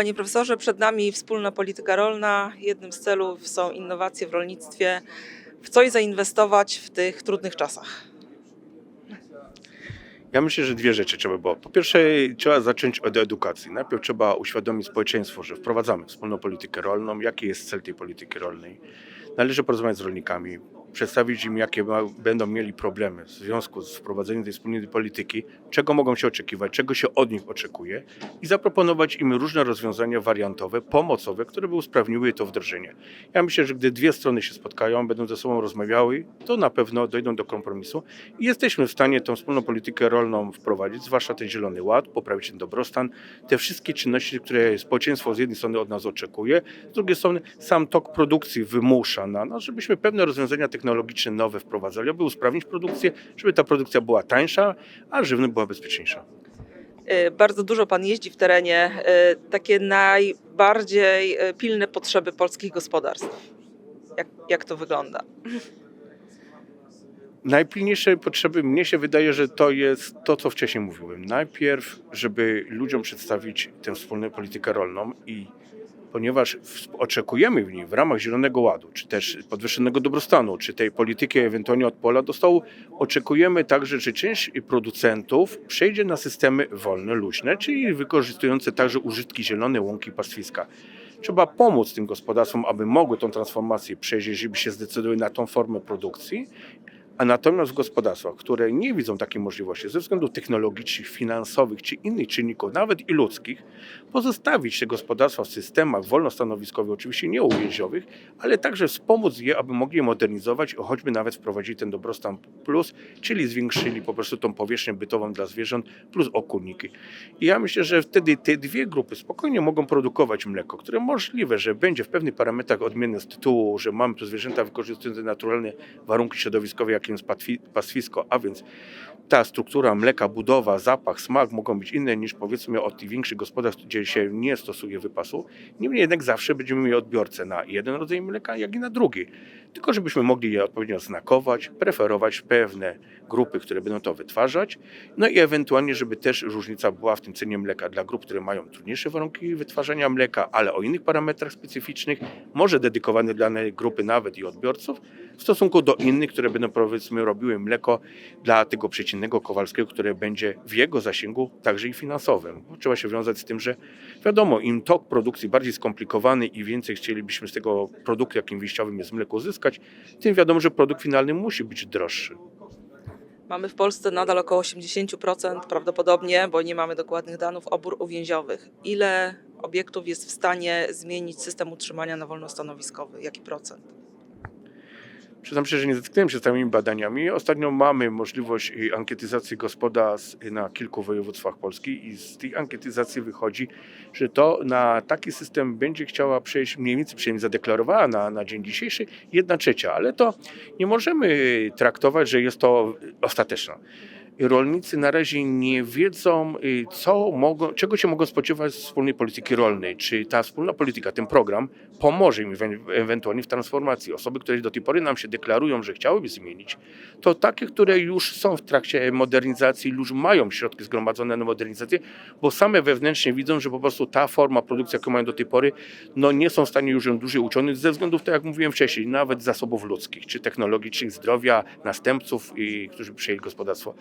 Panie profesorze, przed nami wspólna polityka rolna. Jednym z celów są innowacje w rolnictwie. W coś zainwestować w tych trudnych czasach? Ja myślę, że dwie rzeczy trzeba było. Po pierwsze, trzeba zacząć od edukacji. Najpierw trzeba uświadomić społeczeństwo, że wprowadzamy wspólną politykę rolną, jaki jest cel tej polityki rolnej. Należy porozmawiać z rolnikami, przedstawić im, jakie ma, będą mieli problemy w związku z wprowadzeniem tej wspólnej polityki, czego mogą się oczekiwać, czego się od nich oczekuje i zaproponować im różne rozwiązania wariantowe, pomocowe, które by usprawniły to wdrożenie. Ja myślę, że gdy dwie strony się spotkają, będą ze sobą rozmawiały, to na pewno dojdą do kompromisu i jesteśmy w stanie tą wspólną politykę rolną wprowadzić, zwłaszcza ten Zielony Ład, poprawić ten dobrostan, te wszystkie czynności, które społeczeństwo z jednej strony od nas oczekuje, z drugiej strony sam tok produkcji wymusza na nas, żebyśmy pewne rozwiązania technologiczne nowe wprowadzali, aby usprawnić produkcję, żeby ta produkcja była tańsza, a żywność była bezpieczniejsza. Y, Bardzo dużo Pan jeździ w terenie. Y, Takie najbardziej y, pilne potrzeby polskich gospodarstw. Jak, jak to wygląda? Najpilniejsze potrzeby, mnie się wydaje, że to jest to, co wcześniej mówiłem. Najpierw, żeby ludziom przedstawić tę wspólną politykę rolną i ponieważ oczekujemy w niej w ramach Zielonego Ładu, czy też podwyższonego dobrostanu, czy tej polityki ewentualnie od pola do stołu, oczekujemy także, że część producentów przejdzie na systemy wolne, luźne, czyli wykorzystujące także użytki zielone, łąki, pastwiska. Trzeba pomóc tym gospodarstwom, aby mogły tą transformację przejść, jeżeli się zdecydują na tą formę produkcji, a natomiast w gospodarstwach, które nie widzą takiej możliwości ze względów technologicznych, finansowych czy innych czynników, nawet i ludzkich, pozostawić te gospodarstwa w systemach wolnostanowiskowych, oczywiście nie uwięziowych, ale także wspomóc je, aby mogli je modernizować, choćby nawet wprowadzili ten dobrostan plus, czyli zwiększyli po prostu tą powierzchnię bytową dla zwierząt plus okulniki. I ja myślę, że wtedy te dwie grupy spokojnie mogą produkować mleko, które możliwe, że będzie w pewnych parametrach odmienne z tytułu, że mamy tu zwierzęta wykorzystujące naturalne warunki środowiskowe, jakim patwi- pastwisko, a więc ta struktura mleka, budowa, zapach, smak mogą być inne niż powiedzmy od tych większych gospodarstw, gdzie się nie stosuje wypasu. Niemniej jednak zawsze będziemy mieli odbiorcę na jeden rodzaj mleka, jak i na drugi. Tylko żebyśmy mogli je odpowiednio znakować, preferować pewne grupy, które będą to wytwarzać, no i ewentualnie, żeby też różnica była w tym cenie mleka dla grup, które mają trudniejsze warunki wytwarzania mleka, ale o innych parametrach specyficznych, może dedykowane dla danej grupy nawet i odbiorców, w stosunku do innych, które będą powiedzmy robiły mleko dla tego przeciętnego Kowalskiego, które będzie w jego zasięgu także i finansowym. Trzeba się wiązać z tym, że wiadomo, im tok produkcji bardziej skomplikowany i więcej chcielibyśmy z tego produktu, jakim wyjściowym jest mleko, uzyskać, tym wiadomo, że produkt finalny musi być droższy. Mamy w Polsce nadal około 80% prawdopodobnie, bo nie mamy dokładnych danych, obór uwięziowych. Ile obiektów jest w stanie zmienić system utrzymania na wolnostanowiskowy? Jaki procent? Przyznam się, że nie zetknąłem się z tymi badaniami. Ostatnio mamy możliwość y, ankietyzacji gospodarstw y, na kilku województwach Polski i z tej ankietyzacji wychodzi, że to na taki system będzie chciała przejść, mniej więcej przynajmniej zadeklarowała na, na dzień dzisiejszy, jedna trzecia, ale to nie możemy y, traktować, że jest to ostateczne. Rolnicy na razie nie wiedzą, y, co mogą, czego się mogą spodziewać z wspólnej polityki rolnej. Czy ta wspólna polityka, ten program pomoże im ewen- ewentualnie w transformacji. Osoby, które do tej pory nam się deklarują, że chciałyby zmienić, to takie, które już są w trakcie modernizacji, już mają środki zgromadzone na modernizację, bo same wewnętrznie widzą, że po prostu ta forma produkcji, jaką mają do tej pory, no nie są w stanie już ją dłużej uciągnąć ze względów, tak jak mówiłem wcześniej, nawet zasobów ludzkich, czy technologicznych, zdrowia, następców, i, którzy przejęli gospodarstwo.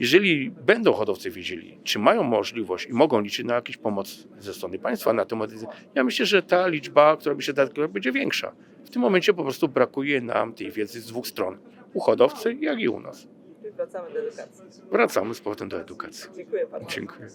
Jeżeli będą hodowcy wiedzieli, czy mają możliwość i mogą liczyć na jakąś pomoc ze strony państwa na modernizację, ja myślę, że ta liczba, która by się dała, będzie większa. W tym momencie po prostu brakuje nam tej wiedzy z dwóch stron. U hodowcy, jak i u nas. Wracamy do edukacji. Wracamy z powrotem do edukacji. Dziękuję bardzo. Dziękuję.